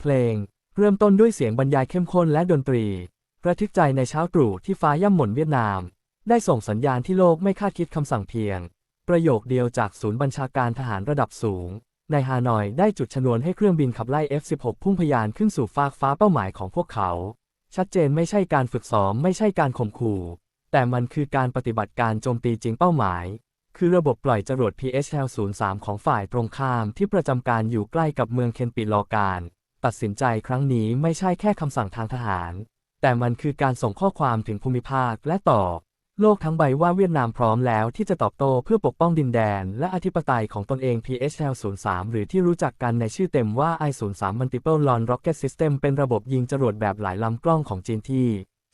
เพลง เริ่มต้นด้วยเสียงบรรยายเข้มข้นและดนตรี ระทึกใจในเช้าตรู่ที่ฟ้าย่ำหม่นเวียดนาม ได้ส่งสัญญาณที่โลกไม่คาดคิดคำสั่งเพียง ประโยคเดียวจากศูนย์บัญชาการทหารระดับสูง ในฮานอยได้จุดชนวนให้เครื่องบินขับไล่ F-16 พุ่งพยานขึ้นสู่ฟากฟ้าเป้าหมายของพวกเขา ชัดเจนไม่ใช่การฝึกซ้อมไม่ใช่การข่มขู่ แต่มันคือการปฏิบัติการโจมตีจริงเป้าหมายคือระบบปล่อยจรวด PHL-03 ของฝ่ายตรงข้ามที่ประจำการอยู่ใกล้กับเมืองเคนปิลอการ ตัดสินใจครั้งนี้ไม่ใช่แค่คำสั่งทางทหาร แต่มันคือการส่งข้อความถึงภูมิภาคและต่อ โลกทั้งใบว่าเวียดนามพร้อมแล้วที่จะตอบโต้เพื่อปกป้องดินแดน และอธิปไตยของตนเอง PHL-03 หรือที่รู้จักกันในชื่อเต็มว่า I-03 Multiple Launch Rocket System เป็นระบบยิงจรวดแบบหลายลำกล้องของจีนที่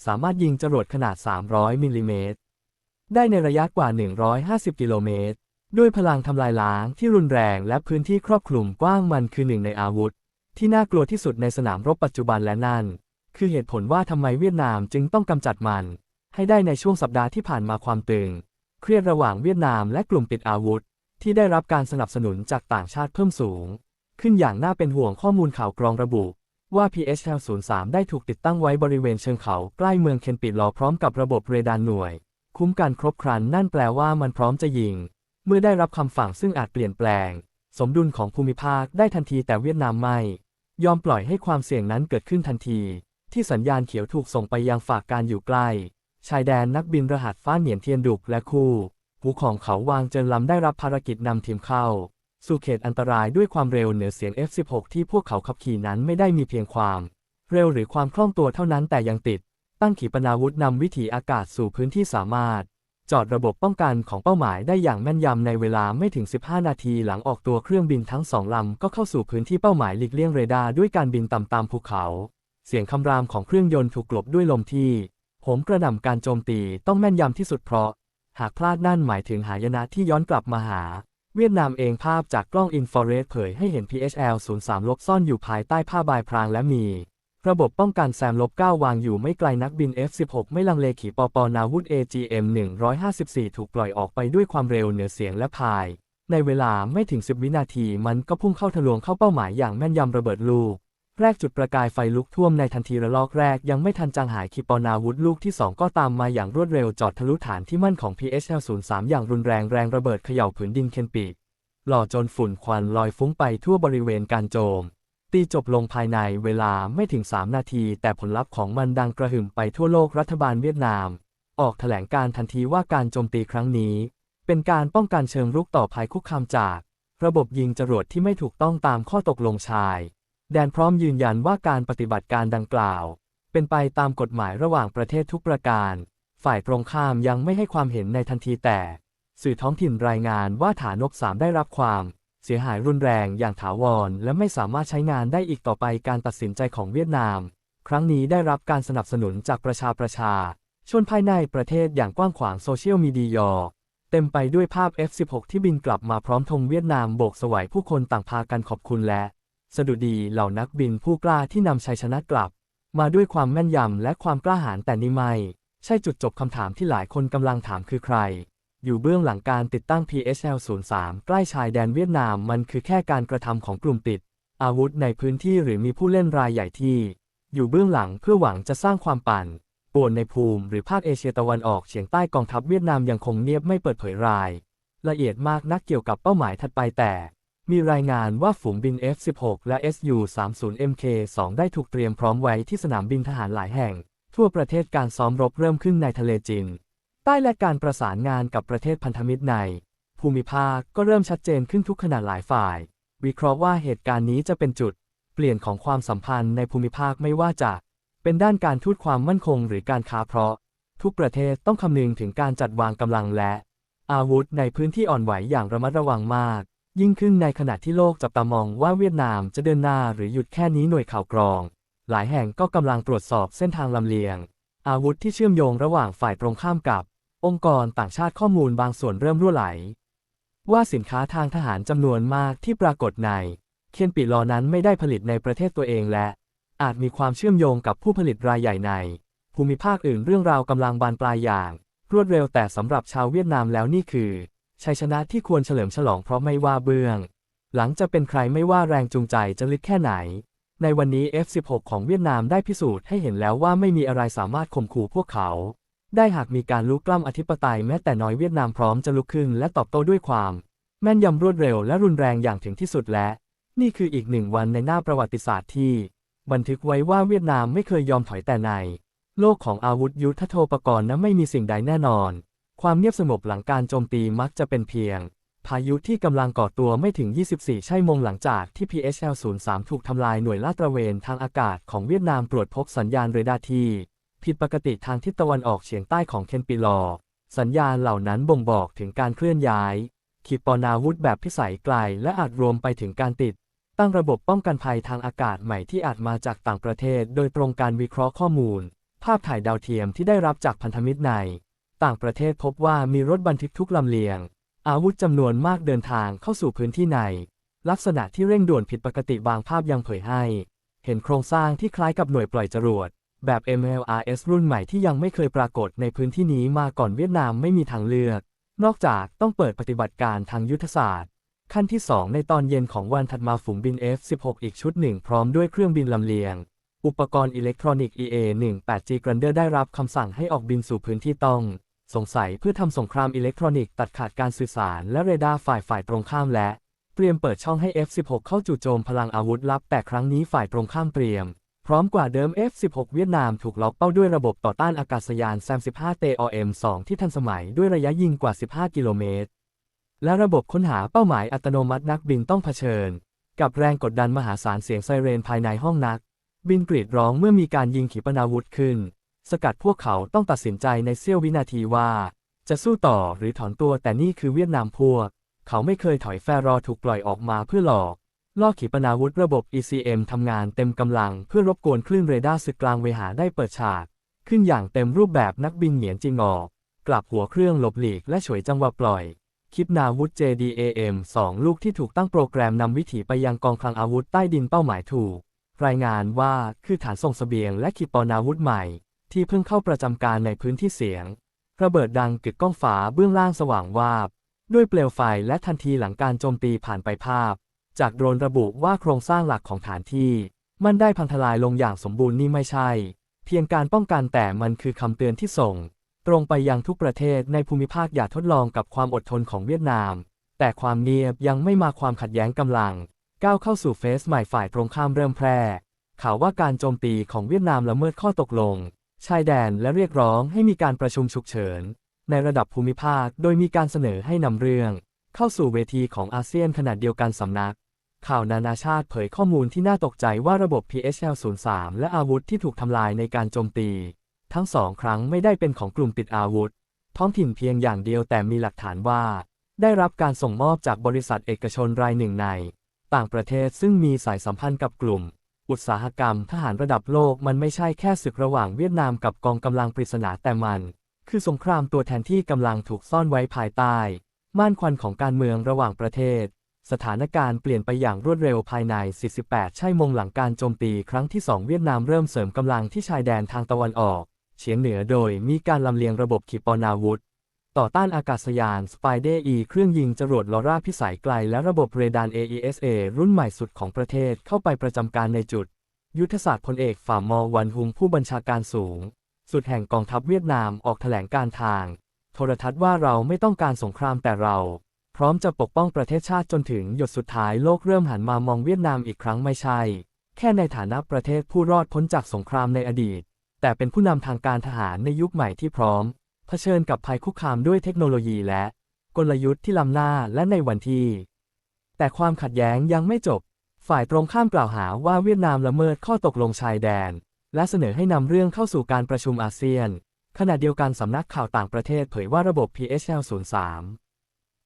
สามารถยิงจรวดขนาด 300 มิลลิเมตร ได้ในระยะกว่า 150 กิโลเมตร ด้วยพลังทำลายล้างที่รุนแรงและพื้นที่ครอบคลุมกว้างมันคือหนึ่งในอาวุธ ที่น่ากลัวที่สุดในสนามรบปัจจุบันและนั่น คือเหตุผลว่าทำไมเวียดนามจึงต้องกำจัดมัน ให้ได้ในช่วงสัปดาห์ที่ผ่านมาความตึง เครียดระหว่างเวียดนามและกลุ่มติดอาวุธ ที่ได้รับการสนับสนุนจากต่างชาติเพิ่มสูง ขึ้นอย่างน่าเป็นห่วงข้อมูลข่าวกรองระบุว่า PHL-03 ได้ถูกติดตั้งไว้บริเวณเชิงเขาใกล้เมืองเคนปิดลอพร้อมกับระบบเรดาร์หน่วย คุ้มกันครบครันนั่นแปลว่ามันพร้อมจะยิง เมื่อได้รับคำสั่งซึ่งอาจเปลี่ยนแปลง สมดุลของภูมิภาคได้ทันทีแต่เวียดนามไม่ ยอมปล่อยให้ความเสี่ยงนั้นเกิดขึ้นทันที ที่สัญญาณเขียวถูกส่งไปยังฝากการอยู่ใกล้ ชายแดนนักบินรหัสฟ้าเหนียนเทียนดุกและคู่หูของเขาวางเจินลำได้รับภารกิจนำทีมเข้า สู่เขตอันตรายด้วยความเร็วเหนือเสียง F16 ที่พวกเขาขับขี่นั้นไม่ได้มีเพียงความ เร็วหรือความคล่องตัวเท่านั้นแต่ยังติด ตั้งขีปนาวุธนำวิถีอากาศสู่พื้นที่สามารถ จอดระบบป้องกันของเป้าหมายได้อย่างแม่นยำในเวลาไม่ถึง 15 นาทีหลังออกตัวเครื่องบินทั้งสองลำก็เข้าสู่พื้นที่เป้าหมายหลีกเลี่ยงเรดาร์ด้วยการบินต่ำตามภูเขา เสียงคำรามของเครื่องยนต์ถูกกลบด้วยลมที่โหมกระหน่ำการโจมตีต้องแม่นยำที่สุดเพราะ หากพลาดนั่นหมายถึงหายนะที่ย้อนกลับมาหา เวียดนามเองภาพจากกล้องอินฟราเรดเผยให้เห็น PHL-03 ลบซ่อนอยู่ภายใต้ผ้าบายพรางและมี ระบบป้องกันแซมลบ9วางอยู่ไม่ไกลนักบิน F16 ไม่ลังเลขี่ปอปนาวุธ AGM 154 ถูกปล่อยออกไปด้วยความเร็วเหนือเสียงและพาย ในเวลาไม่ถึง 10 วินาทีมันก็พุ่งเข้าทะลวงเข้าเป้าหมายอย่างแม่นยำระเบิดลูก แรกจุดประกายไฟลุกท่วมในทันทีระลอกแรกยังไม่ทันจางหายขีปนาวุธลูกที่ 2 ก็ตามมาอย่างรวดเร็วจอดทะลุฐานที่มั่นของ PHL-03 อย่างรุนแรงแรงระเบิดเขย่าผืนดินเคนปิหล่อจนฝุ่นควันลอยฟุ้งไปทั่วบริเวณการโจม ตีจบลงภายในเวลาไม่ถึง 3 นาที แต่ผลลัพธ์ของมันดังกระหึ่มไปทั่วโลกรัฐบาลเวียดนาม ออกแถลงการทันทีว่าการโจมตีครั้งนี้ เป็นการป้องกันเชิงรุกต่อภัยคุกคามจาก ระบบยิงจรวดที่ไม่ถูกต้องตามข้อตกลงชาย แดนพร้อมยืนยันว่าการปฏิบัติการดังกล่าว เป็นไปตามกฎหมายระหว่างประเทศทุกประการ ฝ่ายตรงข้ามยังไม่ให้ความเห็นในทันทีแต่ สื่อท้องถิ่นรายงานว่าฐานนกสามได้รับความ เสียหายรุนแรงอย่างถาวร และไม่สามารถใช้งานได้อีกต่อไปการตัดสินใจของเวียดนาม ครั้งนี้ได้รับการสนับสนุนจากประชาประชา ชนภายในประเทศอย่างกว้างขวางโซเชียลมีเดียเต็มไปด้วยภาพ F16 ที่บินกลับมาพร้อมธงเวียดนามโบกสวยผู้คนต่างพากันขอบคุณและ สดุดีเหล่านักบินผู้กล้าที่นำชัยชนะกลับ มาด้วยความแม่นยำและความกล้าหาญแต่นี่ไม่ ใช่จุดจบคำถามที่หลายคนกำลังถามคือใคร อยู่เบื้องหลังการติดตั้ง PHL-03 ใกล้ชายแดนเวียดนาม มันคือแค่การกระทำของกลุ่มติด อาวุธในพื้นที่หรือมีผู้เล่นรายใหญ่ที่ อยู่เบื้องหลังเพื่อหวังจะสร้างความปั่นป่วนในภูมิหรือภาคเอเชียตะวันออกเฉียงใต้กองทัพเวียดนามยังคงเงียบไม่เปิดเผยราย ละเอียดมากนักเกี่ยวกับเป้าหมายถัดไปแต่ มีรายงานว่าฝูงบิน F-16 และ Su-30MK2 ได้ถูกเตรียมพร้อมไว้ที่สนามบินทหารหลายแห่ง ทั่วประเทศการซ้อมรบเริ่มขึ้นในทะเลจีน ใต้และการประสานงานกับประเทศพันธมิตรใน ภูมิภาคก็เริ่มชัดเจนขึ้นทุกขนาดหลายฝ่าย วิเคราะห์ว่าเหตุการณ์นี้จะเป็นจุด เปลี่ยนของความสัมพันธ์ในภูมิภาคไม่ว่าจะ เป็นด้านการทูตความมั่นคงหรือการค้าเพราะ ทุกประเทศต้องคำนึงถึงการจัดวางกำลังและ อาวุธในพื้นที่อ่อนไหวอย่างระมัดระวังมาก ยิ่งขึ้นในขณะที่โลกจับตามองว่าเวียดนามจะเดินหน้าหรือหยุดแค่นี้หน่วยข่าวกรอง หลายแห่งก็กำลังตรวจสอบเส้นทางลำเลียง อาวุธที่เชื่อมโยงระหว่างฝ่ายตรงข้ามกับ องค์กรต่างชาติข้อมูลบางส่วนเริ่มรั่วไหล ว่าสินค้าทางทหารจำนวนมากที่ปรากฏในเคนปิลอนั้นไม่ได้ผลิตในประเทศตัวเองและ อาจมีความเชื่อมโยงกับผู้ผลิตรายใหญ่ใน ภูมิภาคอื่นเรื่องราวกำลังบานปลายอย่าง รวดเร็วแต่สำหรับชาวเวียดนามแล้วนี่คือชัยชนะที่ควรเฉลิมฉลองเพราะไม่ว่าเบื้อง หลังจะเป็นใครไม่ว่าแรงจูงใจจะลึกแค่ไหน ในวันนี้ F16 ของเวียดนามได้พิสูจน์ให้เห็นแล้วว่าไม่มีอะไรสามารถข่มขู่พวกเขา ได้หากมีการลุกล้ำอธิปไตยแม้แต่น้อยเวียดนามพร้อมจะลุกขึ้นและตอบโต้ด้วยความ แม่นยำรวดเร็วและรุนแรงอย่างถึงที่สุดและ นี่คืออีกหนึ่งวันในหน้าประวัติศาสตร์ที่ บันทึกไว้ว่าเวียดนามไม่เคยยอมถอยแต่ใน โลกของอาวุธยุทธโธปกรณ์นั้นไม่มีสิ่งใดแน่นอน ความเงียบสงบหลังการโจมตีมักจะเป็นเพียง พายุที่กำลังก่อตัวไม่ถึง 24ชั่วโมงหลังจากที่ PHL-03 ถูกทำลายหน่วยลาดตระเวนทางอากาศของเวียดนามตรวจพบสัญญาณเรดาร์ที่ ผิดปกติทางทิศตะวันออกเฉียงใต้ของเคนปิลอสัญญาณเหล่านั้นบ่งบอกถึงการเคลื่อนย้าย ขีปนาวุธแบบพิสัยไกล และอาจรวมไปถึงการติด ตั้งระบบป้องกันภัยทางอากาศใหม่ที่อาจมาจากต่างประเทศ โดยตรงการวิเคราะห์ข้อมูล ภาพถ่ายดาวเทียมที่ได้รับจากพันธมิตรใน ต่างประเทศพบว่ามีรถบรรทุกทุกลำเลียง อาวุธจำนวนมากเดินทางเข้าสู่พื้นที่ใน ลักษณะที่เร่งด่วนผิดปกติบางภาพยังเผยให้ เห็นโครงสร้างที่คล้ายกับหน่วยปล่อยจรวด แบบ MLRS รุ่นใหม่ที่ยังไม่เคยปรากฏในพื้นที่นี้มาก่อนเวียดนามไม่มีทางเลือก นอกจากต้องเปิดปฏิบัติการทางยุทธศาสตร์ ขั้นที่ 2 ในตอนเย็นของวันถัดมาฝูงบิน F-16 อีกชุดหนึ่งพร้อมด้วยเครื่องบินลำเลียง อุปกรณ์อิเล็กทรอนิกส์ EA-18G Grander ได้รับคำสั่งให้ออกบินสู่พื้นที่ต้อง สงสัยเพื่อทำสงครามอิเล็กทรอนิกส์ตัดขาดการสื่อสารและเรดาร์ฝ่ายฝ่ายตรงข้ามและ เตรียมเปิดช่องให้ F-16 เข้าจู่โจมพลังอาวุธลับ แต่ครั้งนี้ฝ่ายตรงข้ามเตรียม พร้อมกว่าเดิม F-16 เวียดนามถูกล็อกเป้าด้วยระบบต่อต้านอากาศยาน SAM-15 TOM-2 ที่ทันสมัยด้วยระยะยิงกว่า 15 กิโลเมตร และระบบค้นหาเป้าหมายอัตโนมัตินักบินต้องเผชิญ กับแรงกดดันมหาศาลเสียงไซเรนภายในห้องนัก บินกรีดร้องเมื่อมีการยิงขีปนาวุธขึ้น สกัดพวกเขาต้องตัดสินใจในเสี้ยววินาทีว่า จะสู้ต่อหรือถอนตัวแต่นี่คือเวียดนามพวก เขาไม่เคยถอยแฟรอถูกปล่อยออกมาเพื่อหลอก ล่อขีปนาวุธระบบ ECM ทำงานเต็มกำลังเพื่อรบกวนคลื่นเรดาร์ศึกกลางเวหาได้เปิดฉาก ขึ้นอย่างเต็มรูปแบบนักบินเหมียนจิงออก กลับหัวเครื่องหลบหลีกและฉวยจังหวะปล่อยคลิปนาวุธ JDAM 2 ลูกที่ถูกตั้งโปรแกรมนำวิถีไปยังกองคลังอาวุธใต้ดินเป้าหมายถูก รายงานว่าคือฐานส่งเสบียงและขีปนาวุธใหม่ ที่เพิ่งเข้าประจำการในพื้นที่เสียง ระเบิดดังกึกก้องฟ้าเบื้องล่างสว่างวาบ ด้วยเปลวไฟและทันทีหลังการโจมตีผ่านไปภาพ จากโดรนระบุว่าโครงสร้างหลักของฐานที่ มันได้พังทลายลงอย่างสมบูรณ์นี่ไม่ใช่ เพียงการป้องกันแต่มันคือคำเตือนที่ส่ง ตรงไปยังทุกประเทศในภูมิภาคอย่าทดลองกับความอดทนของเวียดนาม แต่ความเงียบยังไม่มาความขัดแย้งกำลัง ก้าวเข้าสู่เฟสใหม่ฝ่ายตรงข้ามเริ่มแพร่ข่าวว่าการโจมตีของเวียดนามละเมิดข้อตกลง ชายแดนและเรียกร้องให้มีการประชุมฉุกเฉิน ในระดับภูมิภาคโดยมีการเสนอให้นำเรื่อง เข้าสู่เวทีของอาเซียนขนาดเดียวกันสำนัก ข่าวนานาชาติเผยข้อมูลที่น่าตกใจว่าระบบ PHL-03 และอาวุธที่ถูกทำลายในการโจมตี ทั้งสองครั้งไม่ได้เป็นของกลุ่มติดอาวุธ ท้องถิ่นเพียงอย่างเดียวแต่มีหลักฐานว่า ได้รับการส่งมอบจากบริษัทเอกชนรายหนึ่งใน ต่างประเทศซึ่งมีสายสัมพันธ์กับกลุ่ม อุตสาหกรรมทหารระดับโลกมันไม่ใช่แค่ศึกระหว่างเวียดนามกับกองกำลังปริศนาแต่มัน คือสงครามตัวแทนที่กำลังถูกซ่อนไว้ภายใต้ม่านควันของการเมืองระหว่างประเทศ สถานการณ์เปลี่ยนไปอย่างรวดเร็วภายใน 48ใช่มงหลังการโจมตีครั้งที่ 2 เวียดนามเริ่มเสริมกำลังที่ชายแดนทางตะวันออก เฉียงเหนือโดยมีการลำเลียงระบบขีปนาวุธ ต่อต้านอากาศยาน Spider E เครื่องยิงจรวดลอร่าพิสัยไกล และระบบเรดาร์ AESA รุ่นใหม่สุดของประเทศเข้าไปประจำการในจุด ยุทธศาสตร์พลเอกฝ่ามอวันฮุงผู้บัญชาการสูง สุดแห่งกองทัพเวียดนามออกแถลงการทาง โทรทัศน์ว่าเราไม่ต้องการสงครามแต่เรา พร้อมจะปกป้องประเทศชาติจนถึงหยดสุดท้ายโลกเริ่มหันมามองเวียดนามอีกครั้งไม่ใช่ แค่ในฐานะประเทศผู้รอดพ้นจากสงครามในอดีต แต่เป็นผู้นำทางการทหารในยุคใหม่ที่พร้อม เผชิญกับภัยคุกคามด้วยเทคโนโลยีและ กลยุทธ์ที่ล้ำหน้าและในวันที่ แต่ความขัดแย้งยังไม่จบ ฝ่ายตรงข้ามกล่าวหาว่าเวียดนามละเมิดข้อตกลงชายแดน และเสนอให้นำเรื่องเข้าสู่การประชุมอาเซียน ขณะเดียวกันสำนักข่าวต่างประเทศเผยว่าระบบ PHL-03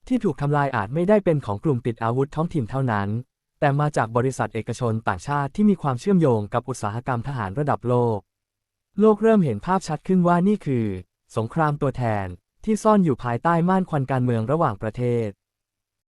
ที่ถูกทำลายอาจไม่ได้เป็นของกลุ่มติดอาวุธท้องถิ่นเท่านั้น แต่มาจากบริษัทเอกชนต่างชาติที่มีความเชื่อมโยงกับอุตสาหกรรมทหารระดับโลก โลกเริ่มเห็นภาพชัดขึ้นว่านี่คือ สงครามตัวแทนที่ซ่อนอยู่ภายใต้ม่านควันการเมืองระหว่างประเทศ